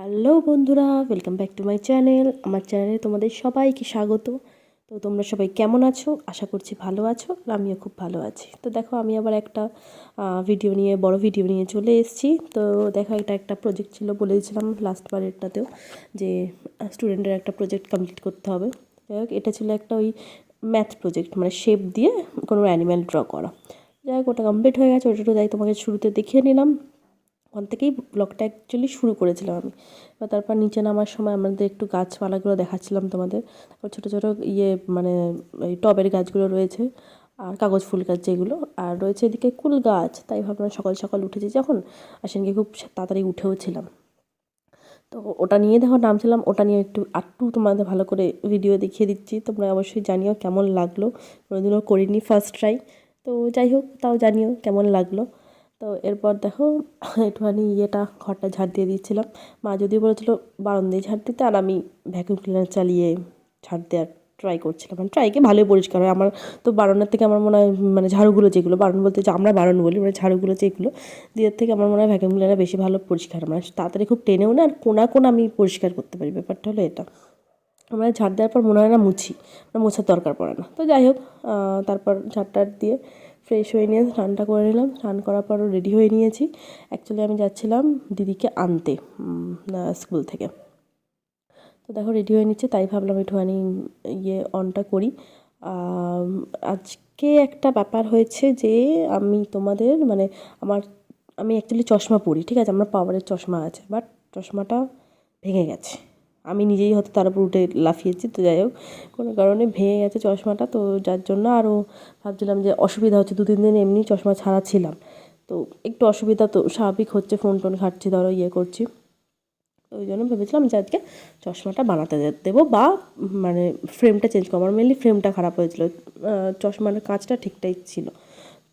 Hello বন্ধুরা welcome back to my channel আমার চ্যানেলে তোমাদের সবাইকে স্বাগত। তো তোমরা সবাই কেমন আছো? আশা করছি ভালো আছো আর আমিও খুব ভালো আছি। তো দেখো, আমি আবার একটা ভিডিও নিয়ে, বড় ভিডিও নিয়ে চলে এসেছি। তো দেখো, এটা একটা প্রজেক্ট ছিল বলেছিলাম লাস্ট বারেরটাতেও যে স্টুডেন্টের একটা প্রজেক্ট কমপ্লিট করতে হবে। এটা ছিল একটা ওই ম্যাথ প্রজেক্ট মানে শেপ দিয়ে কোনো অ্যানিম্যাল ড্র করা। যাই হোক, ওটা কমপ্লিট হয়ে গেছে। ওটা তাই তোমাকে শুরুতে দেখিয়ে নিলাম। ওখান থেকেই ব্লগটা অ্যাকচুয়ালি শুরু করেছিলাম আমি। এবার তারপর নিচে নামার সময় আমাদের একটু গাছপালাগুলো দেখাচ্ছিলাম তোমাদের। তারপর ছোটো ছোটো ইয়ে মানে এই টবের গাছগুলো রয়েছে, আর কাগজ ফুল গাছ যেগুলো, আর রয়েছে এদিকে কুল গাছ। তাই ভাবলাম সকাল সকাল উঠেছি যখন, আর সেদিনকে খুব তাড়াতাড়ি উঠেও ছিলাম। তো ওটা নিয়ে দেখো নামছিলাম, ওটা নিয়ে একটু আটটু তোমাদের ভালো করে ভিডিও দেখিয়ে দিচ্ছি। তোমরা অবশ্যই জানিও কেমন লাগল। কোনোদিনও করিনি ফার্স্ট ট্রাই তো যাই হোক, তাও জানিও কেমন লাগল। তো এরপর দেখো, একটুখানি ইয়েটা ঘরটা ঝাড় দিয়ে দিচ্ছিলাম। মা যদিও বলেছিলো বারান্দায় ঝাড় দিতে। আর আমি ভ্যাকুম ক্লিনার চালিয়ে ঝাড় দেওয়ার ট্রাই করছিলাম। মানে ট্রাইকে ভালোই পরিষ্কার হয়। আমার তো বারান্দার থেকে আমার মনে হয় মানে ঝাড়ুগুলো যেগুলো, বারণ বলতে যে আমরা বারণ বলি মানে ঝাড়ুগুলো যেগুলো দিয়ের থেকে আমার মনে হয় ভ্যাকুম ক্লিনার বেশি ভালো পরিষ্কার। মানে তাড়াতাড়ি খুব টেনেও না আর কোনা কোনা আমি পরিষ্কার করতে পারি। ব্যাপারটা হলো এটা। আমরা ঝাড় দেওয়ার পর মনে হয় না মুছি। মানে মোছার দরকার পড়ে না। তো যাই হোক তারপর ঝাড় টাড় দিয়ে ফ্রেশ হয়ে নিয়ে স্নানটা করে নিলাম। স্নান করার পরও রেডি হয়ে নিয়েছি। অ্যাকচুয়ালি আমি যাচ্ছিলাম দিদিকে আনতে স্কুল থেকে। তো দেখো রেডি হয়ে নিচ্ছে, তাই ভাবলাম একটুখানি ইয়ে অনটা করি। আজকে একটা ব্যাপার হয়েছে যে আমি তোমাদের মানে আমার, আমি অ্যাকচুয়ালি চশমা পরি, ঠিক আছে? আমার পাওয়ারের চশমা আছে বাট চশমাটা ভেঙে গেছে। আমি নিজেই হয়তো তার উপর উঠে লাফিয়েছি, তো যাই হোক। কোনো কারণে ভেঙে গেছে চশমাটা, তো যার জন্য আরও ভাবছিলাম যে অসুবিধা হচ্ছে দু তিন দিন এমনি চশমা ছাড়া ছিলাম তো একটু অসুবিধা তো স্বাভাবিক হচ্ছে, ফোন টোন ঘাটছি, ধরো ইয়ে করছি। ওই জন্য ভেবেছিলাম যে আজকে চশমাটা বানাতে দেবো বা মানে ফ্রেমটা চেঞ্জ করব। আমার মেনলি ফ্রেমটা খারাপ হয়েছিলো চশমার কাঁচটা ঠিকঠাক ছিল।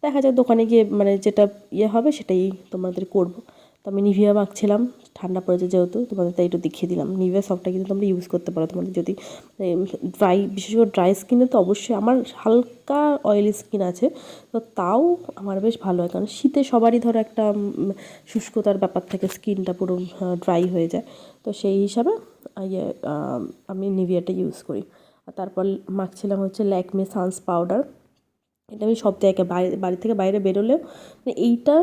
দেখা যাক দোকানে গিয়ে মানে যেটা ইয়ে হবে সেটাই তোমাদের করব। তো আমি নিভিয়া মাখছিলাম ঠান্ডা পড়েছে যেহেতু, তোমাদের তাই একটু দেখিয়ে দিলাম। নিভিয়া সফটটা কিন্তু তোমরা ইউজ করতে পারো তোমাদের যদি ড্রাই বিশেষ করে ড্রাই স্কিনে তো অবশ্যই আমার হালকা অয়েলি স্কিন আছে, তো তাও আমার বেশ ভালো হয়। কারণ শীতে সবারই ধরো একটা শুষ্কতার ব্যাপার থাকে স্কিনটা পুরো ড্রাই হয়ে যায়। তো সেই হিসাবে ইয়ে আমি নিভিয়াটা ইউজ করি। আর তারপর মাখছিলাম হচ্ছে ল্যাকমে সানস পাউডার। এটা আমি সব জায়গায় বাইরে বাড়ি থেকে বাইরে বেরোলেও মানে এইটা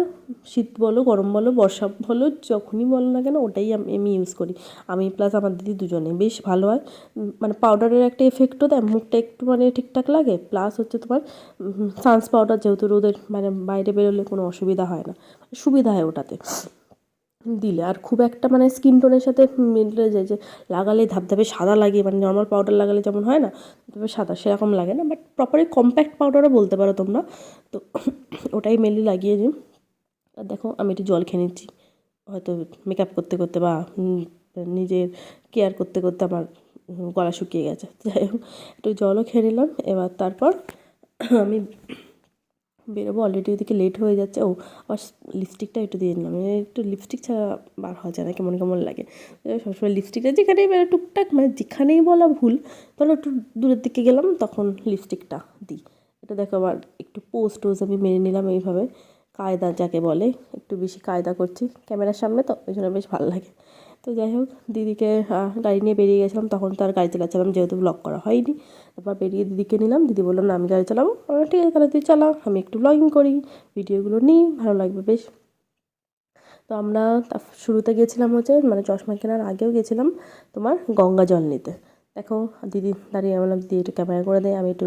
শীত বলো, গরম বলো, বর্ষা বলো, যখনই বলো না কেন ওটাই আমি আমি ইউজ করি। আমি প্লাস আমার দিদি দুজনে, বেশ ভালো হয়। মানে পাউডারের একটা এফেক্টও দেয়, মুখটা একটু মানে ঠিকঠাক লাগে প্লাস হচ্ছে তোমার সানস পাউডার যেহেতু রোদের মানে বাইরে বেরোলে কোনো অসুবিধা হয় না, সুবিধা হয় ওটাতে। দিলে। আর খুব একটা মানে স্কিন টোনের সাথে মিলে যায় যে লাগালে ধাপধাপে সাদা লাগে মানে নর্মাল পাউডার লাগালে যেমন হয় না তবে সাদা সেরকম লাগে না বাট প্রপারলি কম্প্যাক্ট পাউডারও বলতে পারো তোমরা। তো ওটাই মেনলি লাগিয়ে দিই। আর দেখো, আমি একটু জল খেয়ে নিচ্ছি। হয়তো মেকআপ করতে করতে বা নিজের কেয়ার করতে করতে আমার গলা শুকিয়ে গেছে। যাই হোক, একটু জলও খেয়ে নিলাম। এবার তারপর আমি বেরোবো অলরেডি ওদিকে লেট হয়ে যাচ্ছে। ও, আবার লিপস্টিকটা একটু দিয়ে নিলাম। একটু লিপস্টিক ছাড়া বার হওয়া যায় না, কেমন কেমন লাগে। সবসময় লিপস্টিকটা যেখানেই মানে টুকটাক মানে যেখানেই বলা ভুল তাহলে একটু দূরের দিকে গেলাম, তখন লিপস্টিকটা দিই। এটা দেখো আবার একটু পোস্ট টোজ আমি মেনে নিলাম এইভাবে। কায়দা যাকে বলে, একটু বেশি কায়দা করছি। ক্যামেরার সামনে তো, ওই জন্য বেশ ভালো লাগে। তো যাই হোক, দিদিকে গাড়ি নিয়ে বেরিয়ে গেছিলাম, তখন তো আর গাড়ি চালাচ্ছিলাম, যেহেতু ব্লগ করা হয়নি। তারপর বেরিয়ে দিদিকে নিলাম, দিদি বলল, না, আমি গাড়ি চালাবো। ঠিক আছে, তাহলে তুই চালাও আমি একটু ব্লগিং করি, ভিডিওগুলো নিই, ভালো লাগবে বেশ। তো আমরা শুরুতে গেছিলাম হচ্ছে মানে চশমা কেনার আগেও গেছিলাম তোমার গঙ্গা জল নিতে। দেখো, দিদি দাঁড়িয়ে বললাম দিদি, একটু ক্যামেরা করে দেয় আমি একটু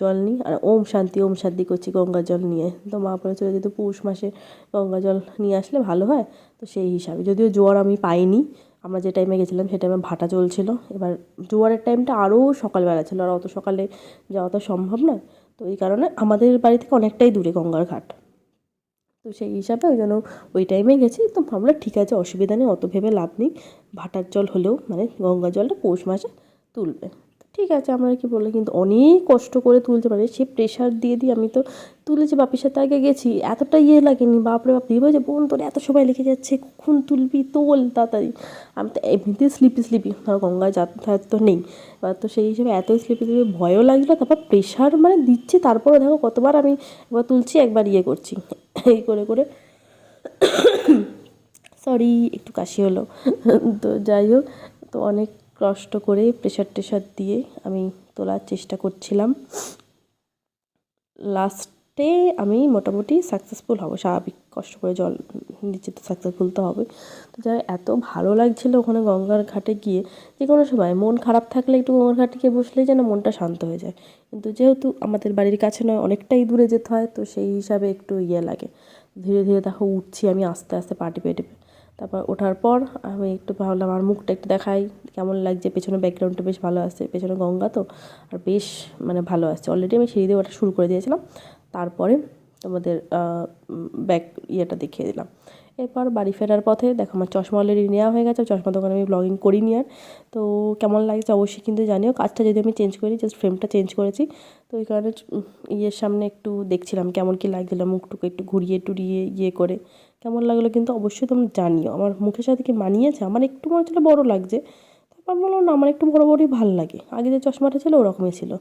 জল নিই। আর ওম শান্তি ওম শান্তি করছি গঙ্গা জল নিয়ে। তো মা বলেছিল যেহেতু পৌষ মাসে গঙ্গা জল নিয়ে আসলে ভালো হয়, তো সেই হিসাবে। যদিও জোয়ার আমি পাইনি, আমরা যে টাইমে গেছিলাম সে টাইমে ভাটা চলছিল। এবার জোয়ারের টাইমটা আরও সকালবেলা ছিল, আর অত সকালে যাওয়া তো সম্ভব নয়। তো এই কারণে আমাদের বাড়ি থেকে অনেকটাই দূরে গঙ্গার ঘাট। তো সেই হিসাবে ওই জন্য ওই টাইমে গেছি। তো ভাবলাম ঠিক আছে, অসুবিধা নেই, অত ভেবে লাভ নেই। ভাটার জল হলেও মানে গঙ্গা জলটা পৌষ মাসে তুলবে। ঠিক আছে, আমরা কি বলে কিন্তু অনেক কষ্ট করে তুলতে পারে। সে প্রেশার দিয়ে দিয়ে আমি তো তুলেছি, বাপির সাথে আগে গেছি। এতটা ইয়ে লাগেনি। বাপরে বাপ দিয়ে যে বোন তোর এত সময় লিখে যাচ্ছে, কখন তুলবি? তোল তাড়াতাড়ি। আমি তো এমনিতেই স্লিপি স্লিপি ধর গঙ্গায় যাতায়াত তো নেই। এবার তো সেই হিসেবে এত স্লিপি স্লিপি ভয়ও লাগছিল, তারপর প্রেশার মানে দিচ্ছে। তারপরে দেখো কতবার আমি একবার তুলছি, একবার ইয়ে করছি। এই করে করে। সরি একটু কাশি হলো। তো যাই হোক, তো অনেক কষ্ট করে প্রেশার টেশার দিয়ে আমি তোলার চেষ্টা করছিলাম। লাস্টে আমি মোটামুটি সাকসেসফুল হব, স্বাভাবিক কষ্ট করে জল নিচে তো সাকসেসফুল তো হবে তো যাই এত ভালো লাগছিল ওখানে গঙ্গার ঘাটে গিয়ে যে কোনো সময় মন খারাপ থাকলে একটু গঙ্গার ঘাটে গিয়ে বসলেই যেন মনটা শান্ত হয়ে যায়। কিন্তু যেহেতু আমাদের বাড়ির কাছে নয়, অনেকটাই দূরে যেতে হয়, তো সেই হিসাবে একটু ইয়ে লাগে। ধীরে ধীরে দেখো উঠছি আমি আস্তে আস্তে পা টিপে টিপে। তারপর ওঠার পর আমি একটু ভাবলাম আমার মুখটা একটু দেখাই, কেমন লাগছে? পেছনে ব্যাকগ্রাউন্ডটা বেশ ভালো আসছে পেছনে গঙ্গা তো, আর বেশ মানে ভালো আসছে অলরেডি আমি সিঁড়ি দিয়ে ওঠা শুরু করে দিয়েছিলাম। তারপরে তোমাদের ব্যাক ইয়েটা দেখিয়ে দিলাম। এরপর বাড়ি ফেরার পথে দেখো আমার চশমা অলরেডি নেওয়া হয়ে গেছে, চশমা দোকানে আমি ব্লগিং করিনি আর। তো কেমন লাগছে অবশ্যই কিন্তু জানিও। কাজটা যদি আমি চেঞ্জ করি জাস্ট ফ্রেমটা চেঞ্জ করেছি। তো ওই কারণে ইয়ের সামনে একটু দেখছিলাম কেমন কি লাগছিল, মুখটুকু একটু ঘুরিয়ে টুরিয়ে ইয়ে করে। কেমন লাগল কিন্তু অবশ্যই তোমরা জানিও। আমার মুখের সাথে কি মানিয়েছে? আমার একটু মনে হচ্ছিল বড়ো লাগছে। তারপর বললাম, না, আমার একটু বড় বড়ই ভালো লাগে। আগে যে চশমাটা ছিল ওরকমই ছিল।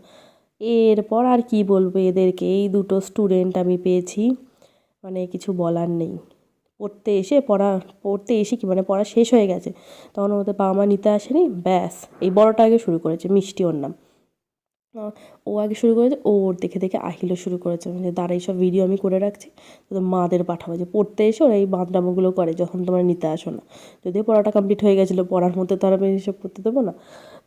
এরপর আর কি বলব এদেরকে? এই দুটো স্টুডেন্ট আমি পেয়েছি। মানে কিছু বলার নেই। পড়তে এসে পড়া, পড়তে এসে কি মানে পড়া শেষ হয়ে গেছে। তখন ওদের বাবা মা নিতে আসেনি। ব্যাস, এই বড়টা আগে শুরু করেছে, মিষ্টি ওর নাম। ও আগে শুরু করেছে, ও ওর দেখে দেখে আহিলও শুরু করেছে। মানে দাঁড়া, এইসব ভিডিও আমি করে রাখছি তো মাদের পাঠাবো। যে পড়তে এসে ওরা এই বাঁধরামোগুলো করে, যখন তোমরা নিতে আসো না। যদিও পড়াটা কমপ্লিট হয়ে গেছিল, পড়ার মধ্যে তো আর আমি এইসব করতে দেবো না।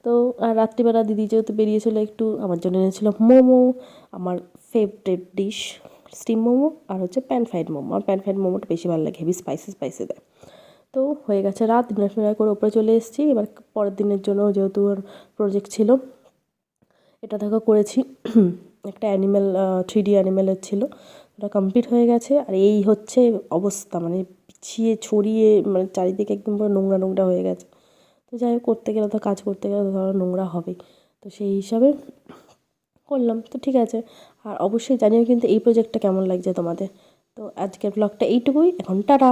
তো, আর রাত্রিবেলা দিদি যেহেতু বেরিয়েছিল একটু, আমার জন্য এনেছিল মোমো, আমার ফেভারেট ডিশ স্টিম মোমো, আর হচ্ছে প্যান ফ্রাইড মোমো। আর প্যান ফ্রাইড মোমোটা বেশি ভালো লাগে হেভি স্পাইসি স্পাইসি দেয়। তো, হয়ে গেছে রাত, ডিনার ফিনার করে ওপরে চলে এসেছি। এবার পরের দিনের জন্য যেহেতু প্রজেক্ট ছিল এটা দেখো করেছি। একটা অ্যানিম্যাল থ্রি ডি অ্যানিম্যালের ছিল। ওটা কমপ্লিট হয়ে গেছে। আর এই হচ্ছে অবস্থা মানে পিছিয়ে ছড়িয়ে মানে চারিদিকে একদম পুরো নোংরা নোংরা হয়ে গেছে। তো যাই হোক, করতে গেলে তো কাজ করতে গেলে তো ধরো নোংরা হবেই। তো সেই হিসাবে করলাম। তো ঠিক আছে। আর অবশ্যই জানিও কিন্তু এই প্রজেক্টটা কেমন লাগছে তোমাদের। তো আজকের ব্লগটা এইটুকুই। এখন টাটা।